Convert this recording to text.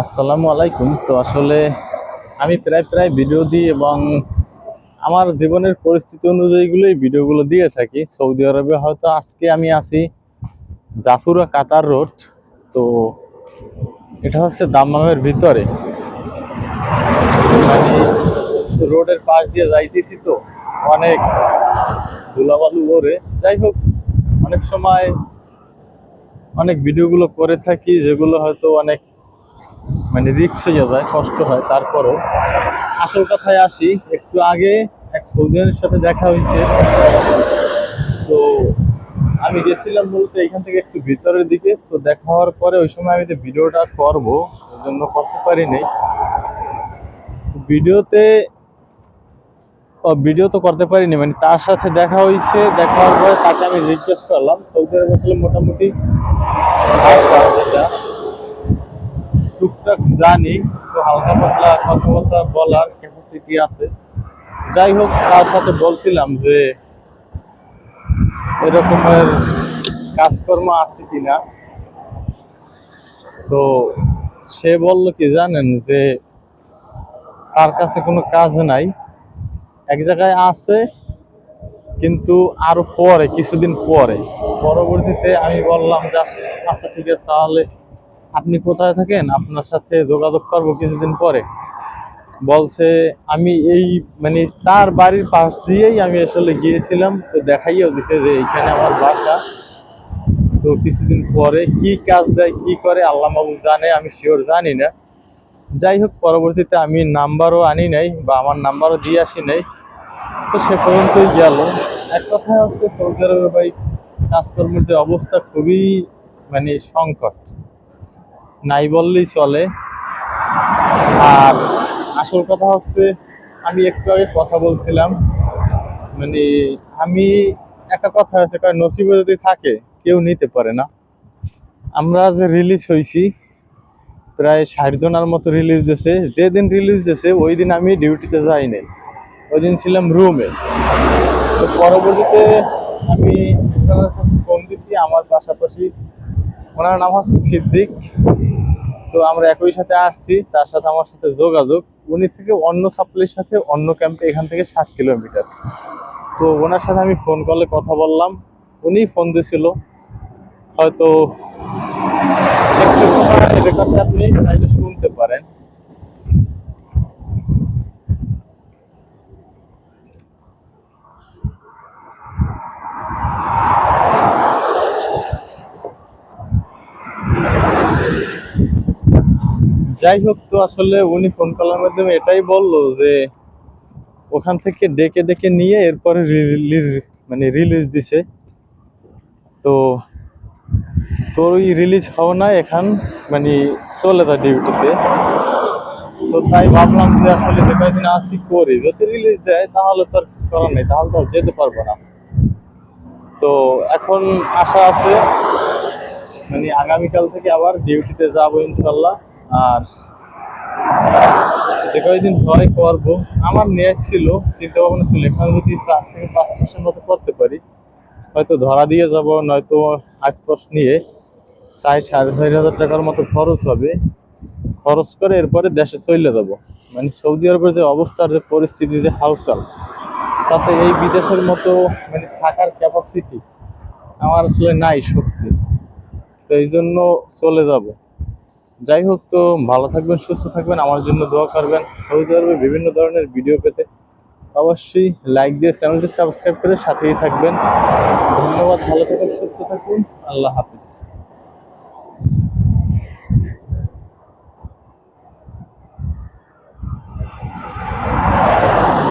আসসালামু আলাইকুম। তো আসলে আমি প্রায় প্রায় ভিডিও দিই এবং আমার জীবনের পরিস্থিতি অনুযায়ীগুলোই ভিডিওগুলো দিয়ে থাকি। সৌদি আরবে হয়তো আজকে আমি আছি জাফুরা কাতার রোড। তো এটা হচ্ছে দাম্মামের ভিতরে। রোডের পাশ দিয়ে যাইতেছি তো, অনেক ধুলাবালু ওরে যাই হোক, অনেক সময় অনেক ভিডিওগুলো করে থাকি, যেগুলো হয়তো অনেক মানে রিক্স হয়ে যায়, কষ্ট হয়। তারপরও আসল কথায় আসি, একটু আগে এক সৌদিয়ানের সাথে দেখা হয়েছে। তো আমি গেছিলাম মূলত এখান থেকে একটু ভিতরের দিকে। তো দেখা হওয়ার পরে ওই সময় আমি যে ভিডিওটা করব, ওই জন্য করতে পারিনি ভিডিওতে ভিডিও তো করতে পারিনি মানে তার সাথে দেখা হয়েছে, দেখা হওয়ার পরে তাকে আমি জিজ্ঞেস করলাম, সৌদি আরব আসলে মোটামুটি জানি তো হালকা পাতলা কথাবার্তা বলার ক্যাপাসিটি আছে। যাই হোক তার সাথে বলছিলাম যে এরকমের কাজকর্ম আছে কিনা। তো সে বলল কি জানেন যে তার কাছে কোনো কাজ নাই। এক জায়গায় আছে কিন্তু আরও পরে কিছুদিন পরে। পরবর্তীতে আমি বললাম যে আচ্ছা আচ্ছা, ঠিক আছে তাহলে আপনি কোথায় থাকেন? আপনার সাথে যোগাযোগ করব কিছুদিন পরে। বলছে, আমি এই মানে তার বাড়ির পাশ দিয়েই আমি আসলে গিয়েছিলাম। তো দেখাইও দিছে যে এইখানে আমার বাসা। তো কিছুদিন পরে কি কাজ দেয়, কি করে, আল্লাহ বাবু জানে, আমি শিওর জানি না। যাই হোক, পরবর্তীতে আমি নাম্বারও আনি নাই বা আমার নাম্বারও দিয়ে আসি নাই। তো সে পর্যন্তই গেল। এক কথায় হচ্ছে, সৌদি আরবে ভাই কাজকর্মের যে অবস্থা খুবই মানে সংকট। নাই বললেই চলে। আর আসল কথা হচ্ছে, আমি একটু আগে কথা বলছিলাম মানে আমি একটা কথা আছে, কারণ নসিবে যদি থাকে, কেউ নিতে পারে না। আমরা যে রিলিজ হয়েছি, প্রায় ষাট জনের মতো রিলিজ দিয়েছে যেদিন রিলিজ দিয়েছে ওই দিন আমি ডিউটিতে যাইনি ওই দিন ছিলাম রুমে তো পরবর্তীতে আমি কাছে ফোন দিছি, আমার পাশাপাশি ওনার নাম হচ্ছে সিদ্দিক। তো আমরা একই সাথে আসছি, তার সাথে আমার সাথে যোগাযোগ। উনি থেকে অন্য সাপ্লির সাথে অন্য ক্যাম্পে এখান থেকে সাত কিলোমিটার। তো ওনার সাথে আমি ফোন কলে কথা বললাম। উনি ফোন দিয়েছিল হয়তো একটু রেকর্ডটা আপনি চাইলে শুনতে পারেন। যাই হোক তো আসলে উনি ফোন কলের মাধ্যমে এটাই বলল যে ওখান থেকে ডেকে ডেকে নিয়ে এরপরে মানে রিলিজ দিছে। তো তোর ওই রিলিজ হওয়া না এখান মানে চলে যা ডিউটিতে তো তাই ভাবলাম যে আসলে যে কয়েকদিন আসি করি, যদি রিলিজ দেয় তাহলে তো আর কিছু করার নেই, তাহলে তো আর যেতে পারব না। তো এখন আশা আছে মানে আগামীকাল থেকে আবার ডিউটিতে যাব ইনশাল্লাহ। আর যে কয়েকদিন হয় করব, আমার নেট ছিল চিন্তা ভাবনা ছিল, এখানে যদি চার থেকে পাঁচ মাসের মতো করতে পারি, হয়তো ধরা দিয়ে যাব, নয়তো আট পাস নিয়ে চার সাড়ে চার হাজার টাকার মতো খরচ হবে। খরচ করে এরপরে দেশে চলে যাব। মানে সৌদি আরবের যে অবস্থার যে পরিস্থিতি, যে হাউসাল তাতে এই বিদেশের মতো মানে থাকার ক্যাপাসিটি আমার আসলে নাই শক্তি। তো এই জন্য চলে যাব। যাই হোক তো, ভালো থাকবেন, সুস্থ থাকবেন, আমার জন্য দোয়া করবেন। সৌদি আরবে বিভিন্ন ধরনের ভিডিও পেতে অবশ্যই লাইক দিয়ে চ্যানেলটি সাবস্ক্রাইব করে সাথেই থাকবেন। ধন্যবাদ, ভালো থাকুন, সুস্থ থাকুন। আল্লাহ হাফিজ।